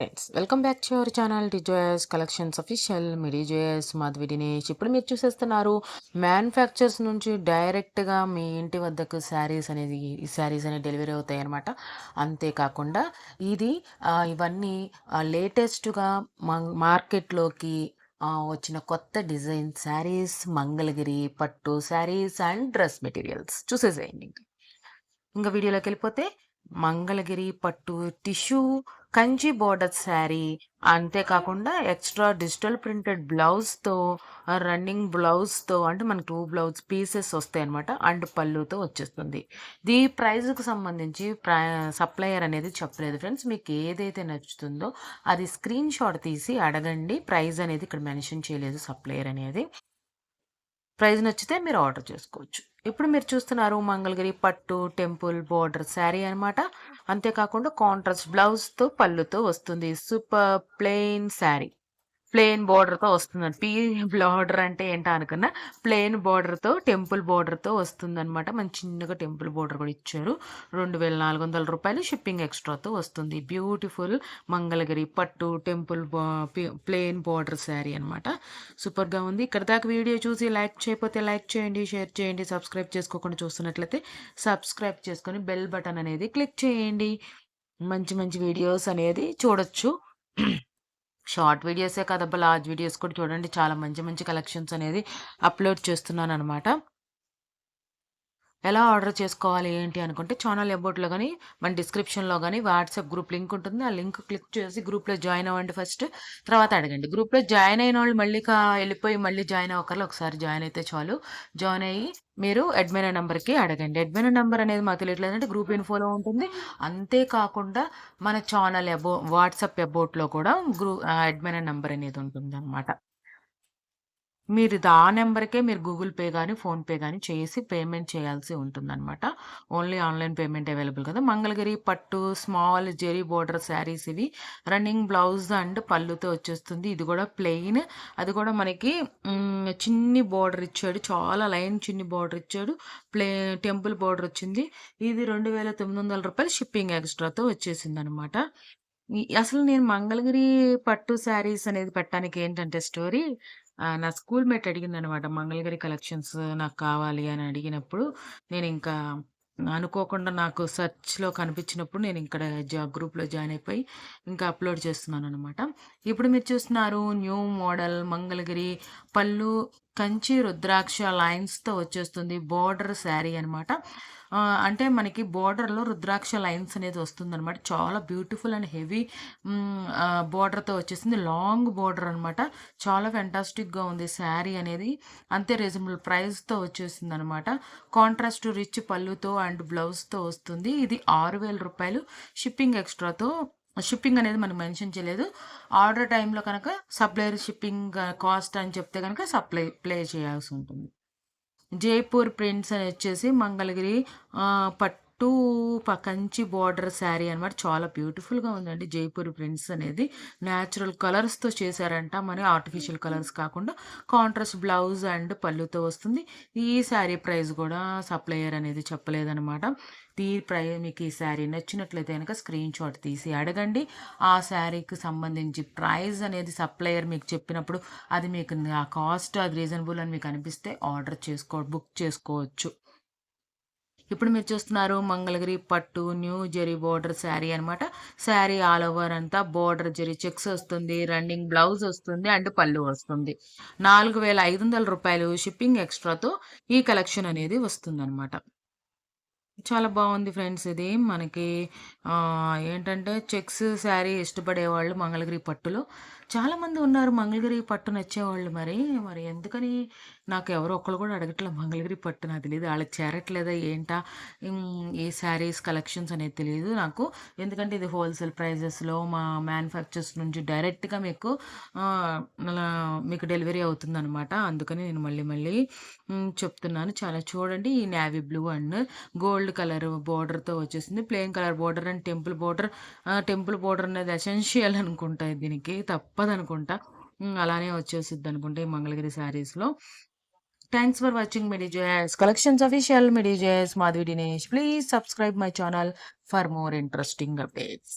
Friends welcome back to our channel డిజోయస్ collections official మీ డిజోయస్ మాధవి దినేష్ ఇప్పుడు మీరు చూసేస్తున్నారు మ్యానుఫ్యాక్చర్స్ నుంచి డైరెక్ట్గా మీ ఇంటి వద్దకు శారీస్ అనేది ఈ శారీస్ అనేవి డెలివరీ అవుతాయి అనమాట అంతేకాకుండా ఇది ఇవన్నీ లేటెస్ట్గా మార్కెట్లోకి వచ్చిన కొత్త డిజైన్ శారీస్ మంగళగిరి పట్టు శారీస్ అండ్ డ్రెస్ మెటీరియల్స్ చూసేసేయండి ఇంకా వీడియోలోకి వెళ్ళిపోతే మంగళగిరి పట్టు టిష్యూ కంచి బోర్డర్ శారీ అంతేకాకుండా ఎక్స్ట్రా డిజిటల్ ప్రింటెడ్ బ్లౌజ్తో రన్నింగ్ బ్లౌజ్తో అంటే మనకి టూ బ్లౌజ్ పీసెస్ వస్తాయి అనమాట అండ్ పళ్ళుతో వచ్చేస్తుంది. దీ ప్రైజ్కి సంబంధించి ప్రై సప్లయర్ అనేది చెప్పలేదు ఫ్రెండ్స్. మీకు ఏదైతే నచ్చుతుందో అది స్క్రీన్ షాట్ తీసి అడగండి. ప్రైజ్ అనేది ఇక్కడ మెన్షన్ చేయలేదు సప్లయర్ అనేది. ప్రైజ్ నచ్చితే మీరు ఆర్డర్ చేసుకోవచ్చు. ఇప్పుడు మీరు చూస్తున్నారు మంగళగిరి పట్టు టెంపుల్ బోర్డర్ శారీ అనమాట అంతేకాకుండా కాంట్రాస్ట్ బ్లౌజ్తో పళ్ళుతో వస్తుంది. Super plain sari. ప్లెయిన్ బోర్డర్తో వస్తుందని పీ బార్డర్ అంటే ఏంటో అనుకున్నా ప్లెయిన్తో టెంపుల్ బార్డర్తో వస్తుందనమాట. మన చిన్నగా టెంపుల్ బోర్డర్ కూడా ఇచ్చారు. రెండు వేల నాలుగు వందల రూపాయలు షిప్పింగ్ ఎక్స్ట్రాతో వస్తుంది. బ్యూటిఫుల్ మంగళగిరి పట్టు టెంపుల్ ప్లెయిన్ బార్డర్ శారీ అనమాట. సూపర్గా ఉంది. ఇక్కడ దాకా వీడియో చూసి లైక్ చేయకపోతే లైక్ చేయండి షేర్ చేయండి సబ్స్క్రైబ్ చేసుకోకుండా చూస్తున్నట్లయితే సబ్స్క్రైబ్ చేసుకొని బెల్ బటన్ అనేది క్లిక్ చేయండి. మంచి మంచి వీడియోస్ అనేది చూడొచ్చు. షార్ట్ వీడియోసే కదబ్బా లార్జ్ వీడియోస్ కూడా చూడండి. చాలా మంచి మంచి కలెక్షన్స్ అనేది అప్లోడ్ చేస్తున్నాను అనమాట ఎలా ఆర్డర్ చేసుకోవాలి ఏంటి అనుకుంటే ఛానల్ అబౌట్లో కానీ మన డిస్క్రిప్షన్లో కానీ వాట్సాప్ గ్రూప్ లింక్ ఉంటుంది. ఆ లింక్ క్లిక్ చేసి గ్రూప్లో జాయిన్ అవ్వండి ఫస్ట్. తర్వాత అడగండి. గ్రూప్లో జాయిన్ అయిన వాళ్ళు మళ్ళీ వెళ్ళిపోయి మళ్ళీ జాయిన్ అవ్వకర్లు ఒకసారి జాయిన్ అయితే చాలు. జాయిన్ అయ్యి మీరు అడ్మిన్ నెంబర్కి అడగండి. అడ్మిన్ నెంబర్ అనేది మాకు తెలియట్లేదంటే గ్రూప్ ఇన్ఫోలో ఉంటుంది. అంతేకాకుండా మన ఛానల్ అబౌ వాట్సాప్ అబౌట్లో కూడా గ్రూ అడ్మిన్ నెంబర్ అనేది ఉంటుంది అనమాట మీరు ఆ నెంబర్కే మీరు గూగుల్ పే కానీ ఫోన్పే కానీ చేసి పేమెంట్ చేయాల్సి ఉంటుందన్నమాట. ఓన్లీ ఆన్లైన్ పేమెంట్ అవైలబుల్ కదా. మంగళగిరి పట్టు స్మాల్ జెరీ బోర్డర్ శారీస్ ఇవి రన్నింగ్ బ్లౌజ్ అండ్ పళ్ళుతో వచ్చేస్తుంది. ఇది కూడా ప్లెయిన్. అది కూడా మనకి చిన్ని బోర్డర్ ఇచ్చాడు. చాలా లైన్ చిన్ని బోర్డర్ ఇచ్చాడు. ప్లే టెంపుల్ బోర్డర్ వచ్చింది. ఇది రెండు వేల తొమ్మిది వందల రూపాయలు షిప్పింగ్ ఎక్స్ట్రాతో వచ్చేసింది అనమాట అసలు నేను మంగళగిరి పట్టు శారీస్ అనేది పెట్టడానికి ఏంటంటే స్టోరీ నా స్కూల్ మేట్ అడిగిందనమాట మంగళగిరి కలెక్షన్స్ నాకు కావాలి అని అడిగినప్పుడు నేను ఇంకా అనుకోకుండా నాకు సర్చ్లో కనిపించినప్పుడు నేను ఇక్కడ జా గ్రూప్లో జాయిన్ అయిపోయి ఇంకా అప్లోడ్ చేస్తున్నాను అనమాట ఇప్పుడు మీరు చూస్తున్నారు న్యూ మోడల్ మంగళగిరి పళ్ళు కంచి రుద్రాక్ష లైన్స్తో వచ్చేస్తుంది బోర్డర్ శారీ అనమాట. అంటే మనకి బోర్డర్లో రుద్రాక్ష లైన్స్ అనేది వస్తుంది అనమాట చాలా బ్యూటిఫుల్ అండ్ హెవీ బోర్డర్తో వచ్చేసింది. లాంగ్ బోర్డర్ అనమాట చాలా ఫెంటాస్టిక్గా ఉంది శారీ అనేది. అంతే రీజనబుల్ ప్రైస్తో వచ్చేసింది అనమాట కాంట్రాస్ట్ రిచ్ పళ్ళుతో అండ్ బ్లౌజ్తో వస్తుంది. ఇది ఆరు వేల రూపాయలు. షిప్పింగ్ ఎక్స్ట్రాతో షిప్పింగ్ అనేది మనం మెన్షన్ చేయలేదు. ఆర్డర్ టైంలో కనుక సప్లైర్ షిప్పింగ్ కాస్ట్ అని చెప్తే కనుక సప్లై ప్లే చేయాల్సి ఉంటుంది. జైపూర్ ప్రింట్స్ అని వచ్చేసి మంగళగిరి పట్ పట్టు ప- కంచి బార్డర్ శారీ అనమాట చాలా బ్యూటిఫుల్గా ఉందండి. జైపూర్ ప్రింట్స్ అనేది. న్యాచురల్ కలర్స్తో చేశారంట. మరి ఆర్టిఫిషియల్ కలర్స్ కాకుండా కాంట్రాస్ట్ బ్లౌజ్ అండ్ పళ్ళుతో వస్తుంది. ఈ శారీ ప్రైస్ కూడా సప్లయర్ అనేది చెప్పలేదనమాట ఈ ప్రై మీకు ఈ శారీ నచ్చినట్లయితే కనుక స్క్రీన్ షాట్ తీసి అడగండి. ఆ శారీకి సంబంధించి ప్రైస్ అనేది సప్లయర్ మీకు చెప్పినప్పుడు అది మీకు ఆ కాస్ట్ అది రీజనబుల్ అని మీకు అనిపిస్తే ఆర్డర్ చేసుకో బుక్ చేసుకోవచ్చు. ఇప్పుడు మీరు చూస్తున్నారు మంగళగిరి పట్టు న్యూ జెరీ బోర్డర్ శారీ అనమాట శారీ ఆల్ ఓవర్ అంతా బోర్డర్ జెరీ చెక్స్ వస్తుంది రన్నింగ్ బ్లౌజ్ వస్తుంది అండ్ పళ్ళు వస్తుంది. నాలుగు వేల ఐదు వందల రూపాయలు షిప్పింగ్ ఎక్స్ట్రాతో ఈ కలెక్షన్ అనేది వస్తుంది అనమాట చాలా బాగుంది ఫ్రెండ్స్ ఇది. మనకి ఏంటంటే చెక్స్ శారీ ఇష్టపడే వాళ్ళు మంగళగిరి పట్టులో. చాలామంది ఉన్నారు మంగళగిరి పట్టు నచ్చేవాళ్ళు మరి. మరి ఎందుకని నాకు ఎవరో ఒకళ్ళు కూడా అడగట్లేదు మంగళగిరి పట్టు నాకు తెలియదు వాళ్ళకి చేరట్లేదా ఏంటా? ఏ శారీస్ కలెక్షన్స్ అనేది తెలియదు నాకు. ఎందుకంటే ఇది హోల్సేల్ ప్రైజెస్లో మా మ్యానుఫ్యాక్చర్స్ నుంచి డైరెక్ట్గా మీకు అలా మీకు డెలివరీ అవుతుంది అనమాట అందుకని నేను మళ్ళీ మళ్ళీ చెప్తున్నాను. చాలా చూడండి ఈ navy blue and gold colour బోర్డర్తో వచ్చేసింది. Plain colour border and temple border temple border అనేది ఎసెన్షియల్ అనుకుంటా దీనికి తప్పదు అనుకుంటా అలానే వచ్చేసిద్ది అనుకుంటా ఈ మంగళగిరి శారీస్లో థ్యాంక్స్ ఫర్ వాచింగ్ మెడిజేస్ collections official మెడిజేస్ Madhavi Dinesh please subscribe my channel for more interesting updates